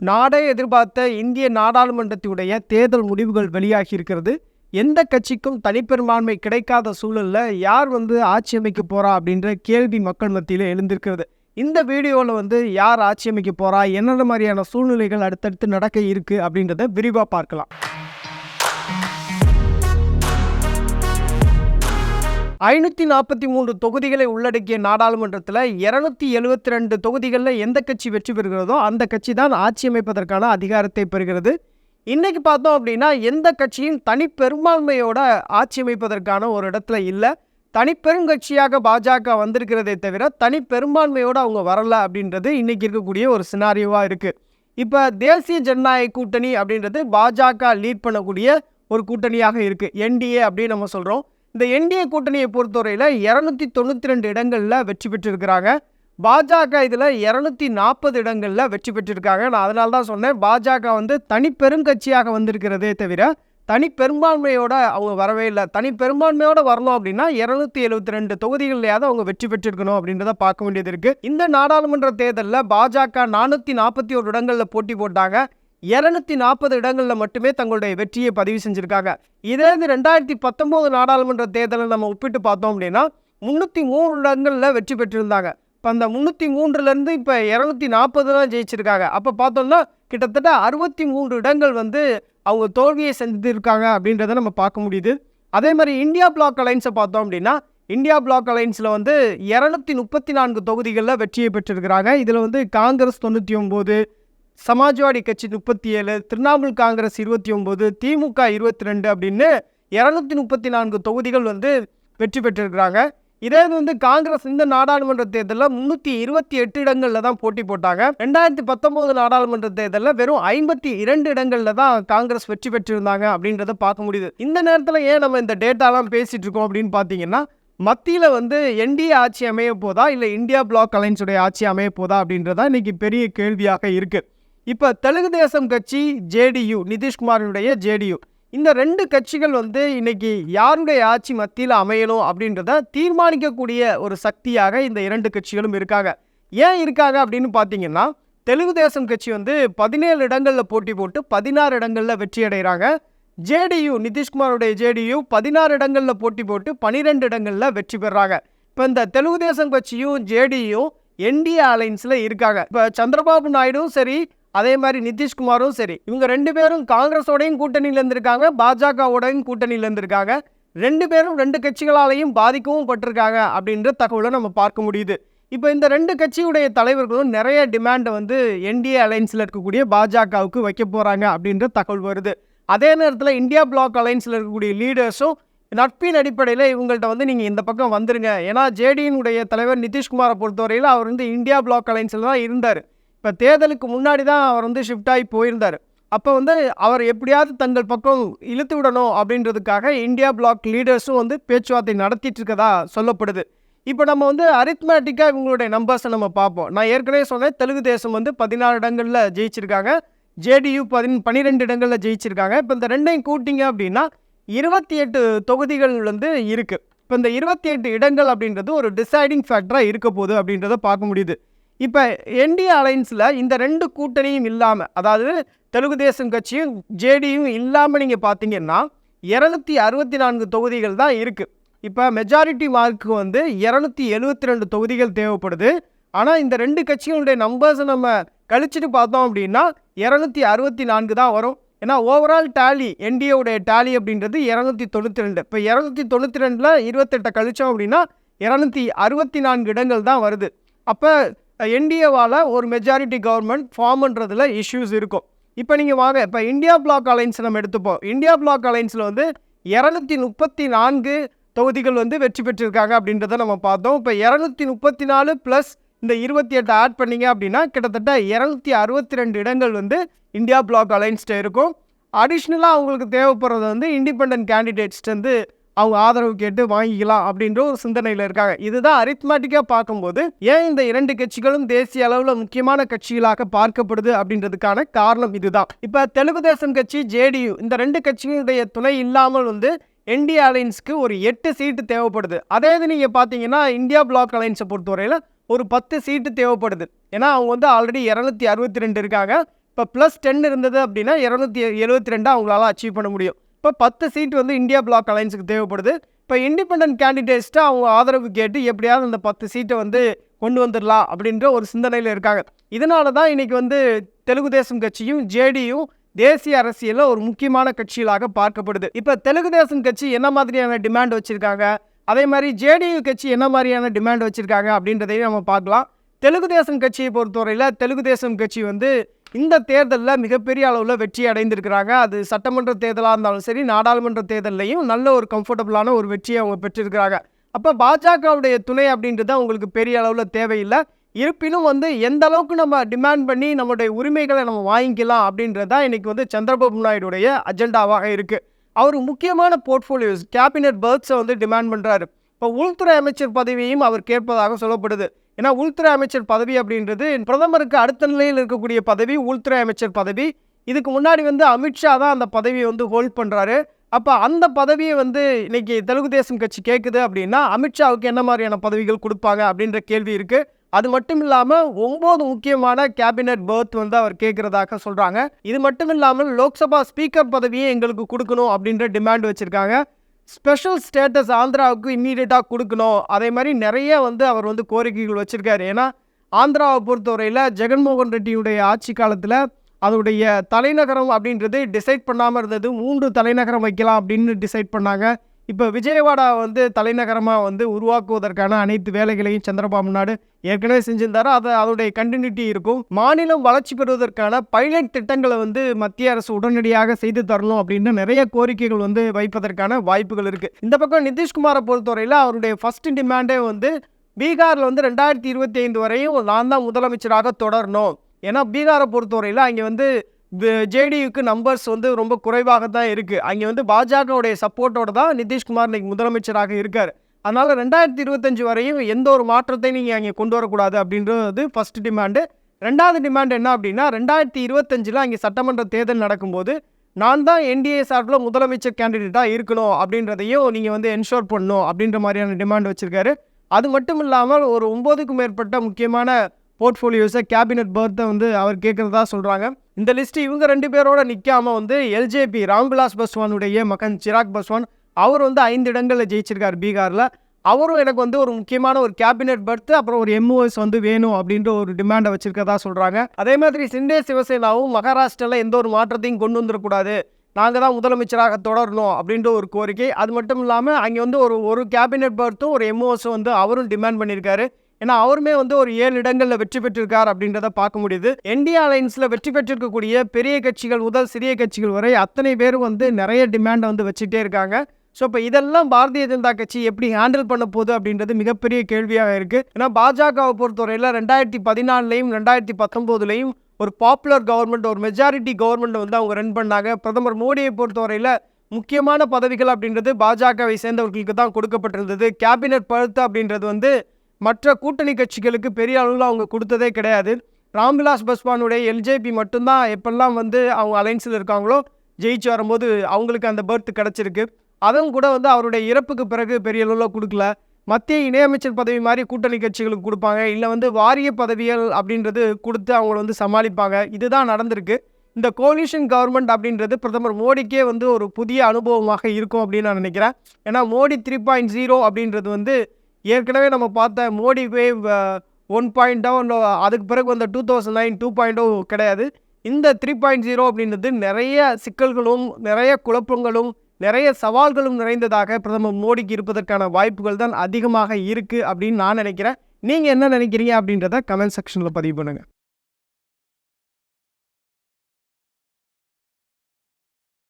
நாடே எதிர்பார்த்த இந்திய நாடாளுமன்றத்துடைய தேர்தல் முடிவுகள் வெளியாகி இருக்கிறது எந்த கட்சிக்கும் தனிப்பெரும்பான்மை கிடைக்காத சூழல்ல யார் வந்து ஆட்சி அமைக்க போகிறா அப்படின்ற கேள்வி மக்கள் மத்தியில் எழுந்திருக்கிறது. இந்த வீடியோவில் வந்து யார் ஆட்சி அமைக்க போகிறா என்னென்ன மாதிரியான சூழ்நிலைகள் அடுத்தடுத்து நடக்க இருக்கு அப்படின்றத விரிவாக பார்க்கலாம். ஐநூற்றி நாற்பத்தி மூன்று தொகுதிகளை உள்ளடக்கிய நாடாளுமன்றத்தில் இரநூத்தி எழுபத்தி ரெண்டு தொகுதிகளில் எந்த கட்சி வெற்றி பெறுகிறதோ அந்த கட்சி தான் ஆட்சி அமைப்பதற்கான அதிகாரத்தை பெறுகிறது. இன்னைக்கு பார்த்தோம் அப்படின்னா எந்த கட்சியும் தனிப்பெரும்பான்மையோட ஆட்சி அமைப்பதற்கான ஒரு இடத்துல இல்லை. தனிப்பெருங்கட்சியாக பாஜக வந்திருக்கிறதே தவிர தனிப்பெரும்பான்மையோடு அவங்க வரல அப்படின்றது இன்னைக்கு இருக்கக்கூடிய ஒரு சினாரியோவாக இருக்குது இப்போ தேசிய ஜனநாயக கூட்டணி அப்படின்றது பாஜக லீட் பண்ணக்கூடிய ஒரு கூட்டணியாக இருக்குது என்டிஏ அப்படின்னு நம்ம சொல்கிறோம் இந்த என்டிஏ கூட்டணியை பொறுத்தவரையில் இரநூத்தி தொண்ணூற்றி ரெண்டு இடங்களில் வெற்றி பெற்றிருக்கிறாங்க. பாஜக இதில் இரநூத்தி நாற்பது இடங்களில் வெற்றி பெற்றிருக்காங்க. நான் அதனால தான் சொன்னேன் பாஜக வந்து தனிப்பெருங்கட்சியாக வந்திருக்கிறதே தவிர தனிப்பெரும்பான்மையோட அவங்க வரவே இல்லை. தனிப்பெரும்பான்மையோடு வரணும் அப்படின்னா இரநூத்தி எழுபத்தி ரெண்டு தொகுதிகள்லையாவது அவங்க வெற்றி பெற்றிருக்கணும் அப்படின்றத பார்க்க வேண்டியது இருக்குது இந்த நாடாளுமன்ற தேர்தலில் பாஜக நானூற்றி நாற்பத்தி ஒரு இடங்களில் போட்டி போட்டாங்க. இரநூத்தி நாற்பது இடங்களில் மட்டுமே தங்களுடைய வெற்றியை பதிவு செஞ்சுருக்காங்க. இதே இது ரெண்டாயிரத்தி பத்தொம்போது நாடாளுமன்ற தேர்தலை நம்ம ஒப்பிட்டு பார்த்தோம் அப்படின்னா முந்நூற்றி மூணு இடங்களில் வெற்றி பெற்றிருந்தாங்க. இப்போ அந்த முந்நூற்றி மூன்றுலேருந்து இப்போ இரநூத்தி நாற்பது தான் ஜெயிச்சிருக்காங்க. அப்போ பார்த்தோம்னா கிட்டத்தட்ட அறுபத்தி மூன்று இடங்கள் வந்து அவங்க தோல்வியை செஞ்சுருக்காங்க அப்படின்றத நம்ம பார்க்க முடியுது. அதே மாதிரி இந்தியா பிளாக் அலைன்ஸை பார்த்தோம் அப்படின்னா இந்தியா பிளாக் அலைன்ஸில் வந்து இரநூத்தி முப்பத்தி நான்கு தொகுதிகளில் வெற்றியை பெற்றிருக்கிறாங்க. இதில் வந்து காங்கிரஸ் தொண்ணூற்றி ஒம்பது சமாஜ்வாடி கட்சி முப்பத்தி ஏழு திரிணாமுல் காங்கிரஸ் இருபத்தி ஒம்பது திமுக இருபத்தி ரெண்டு அப்படின்னு இரநூத்தி முப்பத்தி நான்கு தொகுதிகள் வந்து வெற்றி பெற்றிருக்கிறாங்க. இதே வந்து காங்கிரஸ் இந்த நாடாளுமன்ற தேர்தலில் முந்நூற்றி இருபத்தி எட்டு இடங்களில் தான் போட்டி போட்டாங்க. ரெண்டாயிரத்தி பத்தொம்போது நாடாளுமன்ற தேர்தலில் வெறும் ஐம்பத்தி இரண்டு இடங்களில் தான் காங்கிரஸ் வெற்றி பெற்றிருந்தாங்க அப்படின்றத பார்க்க முடியுது. இந்த நேரத்தில் ஏன் நம்ம இந்த டேட்டாலாம் பேசிகிட்டு இருக்கோம் அப்படின்னு பார்த்தீங்கன்னா மத்தியில் வந்து என்டிஏ ஆட்சி அமைய போதா இல்லை இந்தியா பிளாக் அலைன்ஸுடைய ஆட்சி அமைய போதா அப்படின்றதான் இன்றைக்கி பெரிய கேள்வியாக இருக்குது இப்போ தெலுங்கு தேசம் கட்சி ஜேடியு நிதிஷ்குமாரினுடைய ஜேடியு. இந்த ரெண்டு கட்சிகள் வந்து இன்னைக்கு யாருடைய ஆட்சி மத்தியில் அமையணும் அப்படின்றத தீர்மானிக்கக்கூடிய ஒரு சக்தியாக இந்த இரண்டு கட்சிகளும் இருக்காங்க. ஏன் இருக்காங்க அப்படின்னு பார்த்தீங்கன்னா தெலுங்கு தேசம் கட்சி வந்து பதினேழு இடங்களில் போட்டி போட்டு பதினாறு இடங்களில் வெற்றி அடைகிறாங்க ஜேடியு நிதிஷ்குமாருடைய ஜேடியு பதினாறு இடங்களில் போட்டி போட்டு பனிரெண்டு இடங்களில் வெற்றி பெறாங்க. இப்போ இந்த தெலுங்கு தேசம் கட்சியும் ஜேடியும் என்டிஏ அலைன்ஸில் இருக்காங்க. இப்போ சந்திரபாபு நாயுடும் சரி அதே மாதிரி நிதிஷ்குமாரும் சரி இவங்க ரெண்டு பேரும் காங்கிரஸோடையும் கூட்டணியில் இருந்திருக்காங்க பாஜகவோடையும் கூட்டணியில் இருந்திருக்காங்க. ரெண்டு பேரும் ரெண்டு கட்சிகளாலையும் பாதிக்கவும் பட்டிருக்காங்க அப்படின்ற தகவலை நம்ம பார்க்க முடியுது. இப்போ இந்த ரெண்டு கட்சியுடைய தலைவர்களும் நிறைய டிமாண்டை வந்து என்டிஏ அலைன்ஸில் இருக்கக்கூடிய பாஜகவுக்கு வைக்க போகிறாங்க அப்படின்ற தகவல் வருது. அதே நேரத்தில் இந்தியா பிளாக் அலைன்ஸில் இருக்கக்கூடிய லீடர்ஸும் நட்பின் அடிப்படையில் இவங்கள்ட்ட வந்து நீங்கள் இந்த பக்கம் வந்துருங்க. ஏன்னா ஜேடியினுடைய தலைவர் நிதிஷ்குமாரை பொறுத்தவரையில் அவர் வந்து இந்தியா பிளாக் அலைன்ஸில் தான் இருந்தார். இப்போ தேர்தலுக்கு முன்னாடி தான் அவர் வந்து ஷிஃப்ட் ஆகி போயிருந்தார். அப்போ வந்து அவர் எப்படியாவது தங்கள் பக்கம் இழுத்து விடணும் அப்படின்றதுக்காக இந்தியா பிளாக் லீடர்ஸும் வந்து பேச்சுவார்த்தை நடத்திட்டு இருக்கதா சொல்லப்படுது. இப்போ நம்ம வந்து அரித்மேட்டிக்காக இவங்களுடைய நம்பர்ஸை நம்ம பார்ப்போம். நான் ஏற்கனவே சொன்னேன் தெலுங்கு தேசம் வந்து பதினாறு இடங்களில் ஜெயிச்சிருக்காங்க. ஜேடியு பதின் பன்னிரெண்டு இடங்களில் ஜெயிச்சிருக்காங்க. இப்போ இந்த ரெண்டையும் கூட்டிங்க அப்படின்னா இருபத்தி எட்டு தொகுதிகள் வந்து இருக்குது இப்போ இந்த இருபத்தி எட்டு இடங்கள் அப்படின்றது ஒரு டிசைடிங் ஃபேக்டராக இருக்க போகுது அப்படின்றத பார்க்க முடியுது. இப்போ என்டிஏ அலைன்ஸில் இந்த ரெண்டு கூட்டணியும் இல்லாமல் அதாவது தெலுங்கு தேசம் கட்சியும் ஜேடியும் இல்லாமல் நீங்கள் பார்த்தீங்கன்னா இரநூத்தி அறுபத்தி நான்கு தொகுதிகள் தான் இருக்குது இப்போ மெஜாரிட்டி மார்க்கு வந்து இரநூத்தி எழுபத்தி ரெண்டு தொகுதிகள் தேவைப்படுது. ஆனால் இந்த ரெண்டு கட்சிகளுடைய நம்பர்ஸை நம்ம கழிச்சிட்டு பார்த்தோம் அப்படின்னா இரநூத்தி அறுபத்தி நான்கு தான் வரும். ஏன்னா ஓவரால் டேலி என்டிஏவுடைய டேலி அப்படின்றது இரநூத்தி தொண்ணூற்றி ரெண்டு. இப்போ இரநூத்தி தொண்ணூற்றி ரெண்டில் இருபத்தெட்டை கழிச்சோம் அப்படின்னா இரநூத்தி அறுபத்தி நான்கு இடங்கள் தான் வருது. அப்போ என்டிஏவால் ஒரு மெஜாரிட்டி கவர்மெண்ட் ஃபார்ம் பண்ணுறதுல இஷ்யூஸ் இருக்கும். இப்போ நீங்கள் வாங்க இப்போ இந்தியா பிளாக் அலைன்ஸ் நம்ம எடுத்துப்போம். இந்தியா பிளாக் அலைன்ஸில் வந்து இரநூத்தி முப்பத்தி நான்கு தொகுதிகள் வந்து வெற்றி பெற்றிருக்காங்க அப்படின்றத நம்ம பார்த்தோம். இப்போ இரநூத்தி முப்பத்தி நாலு ப்ளஸ் இந்த இருபத்தி எட்டு ஆட் பண்ணீங்க அப்படின்னா கிட்டத்தட்ட இரநூத்தி அறுபத்தி ரெண்டு இடங்கள் வந்து இந்தியா பிளாக் அலைன்ஸ்ட்டு இருக்கும். அடிஷ்னலாக அவங்களுக்கு தேவைப்படுறது வந்து இண்டிபெண்ட் கேண்டிடேட்ஸ்ட்டு வந்து அவங்க ஆதரவு கேட்டு வாங்கிக்கலாம் அப்படின்ற ஒரு சிந்தனையில் இருக்காங்க. இதுதான் அரித்மேட்டிக்காக பார்க்கும்போது ஏன் இந்த இரண்டு கட்சிகளும் தேசிய அளவில் முக்கியமான கட்சிகளாக பார்க்கப்படுது அப்படின்றதுக்கான காரணம் இதுதான். இப்போ தெலுங்கு தேசம் கட்சி ஜேடியு இந்த ரெண்டு கட்சிகளுடைய துணை இல்லாமல் வந்து என்டிஏ அலைன்ஸ்க்கு ஒரு எட்டு சீட்டு தேவைப்படுது. அதே இது நீங்கள் பார்த்தீங்கன்னா இந்தியா பிளாக் அலைன்ஸை பொறுத்தவரையில் ஒரு பத்து சீட்டு தேவைப்படுது. ஏன்னா அவங்க வந்து ஆல்ரெடி இரநூத்தி அறுபத்தி ரெண்டு இருக்காங்க. இப்போ ப்ளஸ் டென் இருந்தது அப்படின்னா இரநூத்தி எழுபத்தி ரெண்டு அவங்களால அச்சீவ் பண்ண முடியும். இப்போ பத்து சீட் வந்து இந்தியா பிளாக் அலைன்ஸுக்கு தேவைப்படுது. இப்போ இண்டிபெண்ட் கேண்டிடேட்ஸ்ட்டு அவங்க ஆதரவு கேட்டு எப்படியாவது அந்த பத்து சீட்டை வந்து கொண்டு வந்துடலாம் அப்படின்ற ஒரு சிந்தனையில் இருக்காங்க. இதனால தான் இன்றைக்கி வந்து தெலுங்கு தேசம் கட்சியும் ஜேடியும் தேசிய அரசியலில் ஒரு முக்கியமான கட்சிகளாக பார்க்கப்படுது. இப்போ தெலுங்கு தேசம் கட்சி என்ன மாதிரியான டிமாண்ட் வச்சுருக்காங்க? அதே மாதிரி ஜேடியு கட்சி என்ன மாதிரியான டிமாண்ட் வச்சுருக்காங்க அப்படின்றதையும் நம்ம பார்க்கலாம். தெலுங்கு தேசம் கட்சியை பொறுத்தவரையில் தெலுங்கு தேசம் கட்சி வந்து இந்த தேர்தலில் மிகப்பெரிய அளவில் வெற்றி அடைந்திருக்கிறாங்க. அது சட்டமன்ற தேர்தலாக இருந்தாலும் சரி நாடாளுமன்ற தேர்தலையும் நல்ல ஒரு கம்ஃபர்டபுளான ஒரு வெற்றியை அவங்க பெற்றிருக்கிறாங்க. அப்போ பாஜகவுடைய துணை அப்படின்றது அவங்களுக்கு பெரிய அளவில் தேவையில்லை. இருப்பினும் வந்து எந்த அளவுக்கு நம்ம டிமாண்ட் பண்ணி நம்மளுடைய உரிமைகளை நம்ம வாங்கிக்கலாம் அப்படின்றது தான் இன்றைக்கி வந்து சந்திரபாபு நாயுடைய அஜெண்டாவாக இருக்குது அவர் முக்கியமான போர்ட்ஃபோலியோஸ் கேபினெட் பர்த்ஸை வந்து டிமாண்ட் பண்ணுறாரு இப்போ உள்துறை அமைச்சர் பதவியையும் அவர் கேட்பதாக சொல்லப்படுது. ஏன்னா உள்துறை அமைச்சர் பதவி அப்படின்றது பிரதமருக்கு அடுத்த நிலையில் இருக்கக்கூடிய பதவி உள்துறை அமைச்சர் பதவி. இதுக்கு முன்னாடி வந்து அமித்ஷா தான் அந்த பதவியை வந்து ஹோல்ட் பண்ணுறாரு அப்போ அந்த பதவியை வந்து இன்னைக்கு தெலுங்கு தேசம் கட்சி கேட்குது அப்படின்னா அமித்ஷாவுக்கு என்ன மாதிரியான பதவிகள் கொடுப்பாங்க அப்படின்ற கேள்வி இருக்குது அது மட்டும் இல்லாமல் ஒம்பது முக்கியமான கேபினட் பர்த் வந்து அவர் கேட்குறதாக சொல்கிறாங்க இது மட்டும் இல்லாமல் லோக்சபா ஸ்பீக்கர் பதவியை எங்களுக்கு கொடுக்கணும் அப்படின்ற டிமாண்ட் வச்சுருக்காங்க. ஸ்பெஷல் ஸ்டேட்டஸ் ஆந்திராவுக்கு இம்மீடியட்டாக கொடுக்கணும். அதே மாதிரி நிறைய வந்து அவர் வந்து கோரிக்கைகள் வச்சுருக்காரு. ஏன்னா ஆந்திராவை பொறுத்தவரையில் ஜெகன்மோகன் ரெட்டியுடைய ஆட்சி காலத்தில் அதோடைய தலைநகரம் அப்படின்றது டிசைட் பண்ணாமல் இருந்தது. மூன்று தலைநகரம் வைக்கலாம் அப்படின்னு டிசைட் பண்ணாங்க. இப்போ விஜயவாடா வந்து தலைநகரமாக வந்து உருவாக்குவதற்கான அனைத்து வேலைகளையும் சந்திரபாபு நாடு ஏற்கனவே செஞ்சிருந்தாரு. அதை அதோடைய கண்டினியூட்டி இருக்கும். மாநிலம் வளர்ச்சி பெறுவதற்கான பைலட் திட்டங்களை வந்து மத்திய அரசு உடனடியாக செய்து தரணும் அப்படின்னு நிறைய கோரிக்கைகள் வந்து வைப்பதற்கான வாய்ப்புகள் இருக்குது இந்த பக்கம் நிதிஷ்குமாரை பொறுத்தவரையில் அவருடைய ஃபர்ஸ்ட் டிமாண்டே வந்து பீகாரில் வந்து ரெண்டாயிரத்தி இருபத்தி ஐந்து வரையும் நான் தான் முதலமைச்சராக தொடரணும். ஏன்னா பீகாரை பொறுத்தவரையில் அங்கே வந்து ஜேடியுக்கு நம்பர்ஸ் வந்து ரொம்ப குறைவாக தான் இருக்குது அங்கே வந்து பாஜகவுடைய சப்போர்ட்டோட தான் நிதிஷ்குமார் இன்னைக்கு முதலமைச்சராக இருக்கார். அதனால் ரெண்டாயிரத்தி இருபத்தஞ்சி வரையும் எந்த ஒரு மாற்றத்தையும் நீங்கள் அங்கே கொண்டு வரக்கூடாது அப்படின்றது ஃபஸ்ட்டு டிமாண்டு ரெண்டாவது டிமாண்ட் என்ன அப்படின்னா ரெண்டாயிரத்தி இருபத்தஞ்சில் அங்கே சட்டமன்ற தேர்தல் நடக்கும்போது நான் தான் என்டிஏ சார்பில் முதலமைச்சர் கேண்டிடேட்டாக இருக்கணும் அப்படின்றதையும் நீங்கள் வந்து என்ஷோர் பண்ணணும் அப்படின்ற மாதிரியான டிமாண்ட் வச்சுருக்காரு. அது மட்டும் இல்லாமல் ஒரு ஒம்போதுக்கும் மேற்பட்ட முக்கியமான போர்ட்ஃபோலியோஸை கேபினட் பர்த்தை வந்து அவர் கேட்குறதா சொல்கிறாங்க இந்த லிஸ்ட்டு இவங்க ரெண்டு பேரோட நிற்காம வந்து எல்ஜேபி ராம்விலாஸ் பஸ்வானுடைய மகன் சிராக் பஸ்வான் அவர் வந்து ஐந்து இடங்களில் ஜெயிச்சிருக்கார் பீகாரில். அவரும் எனக்கு வந்து ஒரு முக்கியமான ஒரு கேபினெட் பர்த்து அப்புறம் ஒரு எம்ஓஎஸ் வந்து வேணும் அப்படின்ற ஒரு டிமாண்டை வச்சிருக்கதா சொல்கிறாங்க அதே மாதிரி சிண்டே சிவசேனாவும் மகாராஷ்டிராவில் எந்த ஒரு மாற்றத்தையும் கொண்டு வந்துடக்கூடாது நாங்கள் தான் முதலமைச்சராக தொடரணும் அப்படின்ற ஒரு கோரிக்கை. அது மட்டும் இல்லாமல் அங்கே வந்து ஒரு ஒரு கேபினெட் பர்த்தும் ஒரு எம்ஓஎஸும் வந்து அவரும் டிமாண்ட் பண்ணியிருக்காரு ஏன்னா அவருமே வந்து ஒரு ஏழு இடங்களில் வெற்றி பெற்றிருக்கார் அப்படின்றத பார்க்க முடியுது. என்டிஏ அலைன்ஸில் வெற்றி பெற்றிருக்கக்கூடிய பெரிய கட்சிகள் முதல் சிறிய கட்சிகள் வரை அத்தனை பேரும் வந்து நிறைய டிமாண்டை வந்து வச்சுட்டே இருக்காங்க. ஸோ இப்போ இதெல்லாம் பாரதிய ஜனதா கட்சி எப்படி ஹேண்டில் பண்ண போகுது அப்படின்றது மிகப்பெரிய கேள்வியாக இருக்குது ஏன்னா பாஜகவை பொறுத்தவரையில் ரெண்டாயிரத்தி பதினாலுலையும் ரெண்டாயிரத்தி பத்தொம்போதுலையும் ஒரு பாப்புலர் கவர்மெண்ட் ஒரு மெஜாரிட்டி கவர்மெண்ட் வந்து அவங்க ரன் பண்ணாங்க. பிரதமர் மோடியை பொறுத்தவரையில் முக்கியமான பதவிகள் அப்படின்றது பாஜகவை சேர்ந்தவர்களுக்கு தான் கொடுக்கப்பட்டிருந்தது. கேபினட் பழுத்து அப்படின்றது வந்து மற்ற கூட்டணி கட்சிகளுக்கு பெரிய அளவில் அவங்க கொடுத்ததே கிடையாது. ராம்விலாஸ் பஸ்வானுடைய எல்ஜேபி மட்டும்தான் எப்பெல்லாம் வந்து அவங்க அலைன்ஸில் இருக்காங்களோ ஜெயிச்சு வரும்போது அவங்களுக்கு அந்த பர்த் கிடச்சிருக்கு. அதுவும் கூட வந்து அவருடைய இறப்புக்கு பிறகு பெரிய அளவில் கொடுக்கல. மத்திய இணையமைச்சர் பதவி மாதிரி கூட்டணி கட்சிகளுக்கு கொடுப்பாங்க. இல்லை வந்து வாரிய பதவிகள் அப்படின்றது கொடுத்து அவங்கள வந்து சமாளிப்பாங்க. இதுதான் நடந்திருக்கு. இந்த கோலிஷன் கவர்மெண்ட் அப்படின்றது பிரதமர் மோடிக்கே வந்து ஒரு புதிய அனுபவமாக இருக்கும் அப்படின்னு நான் நினைக்கிறேன். ஏன்னா மோடி த்ரீ பாயிண்ட் ஜீரோ அப்படின்றது வந்து ஏற்கனவே நம்ம பார்த்த Modi wave one point down அதுக்கு பிறகு வந்த two thousand nine two point கிடையாது. இந்த த்ரீ பாயிண்ட் ஜீரோ அப்படின்றது நிறைய சிக்கல்களும் நிறைய குழப்பங்களும் நிறைய சவால்களும் நிறைந்ததாக பிரதமர் மோடிக்கு இருப்பதற்கான வாய்ப்புகள் தான் அதிகமாக இருக்குது அப்படின்னு நான் நினைக்கிறேன். நீங்கள் என்ன நினைக்கிறீங்க அப்படின்றத கமெண்ட் செக்ஷனில் பதிவு பண்ணுங்கள்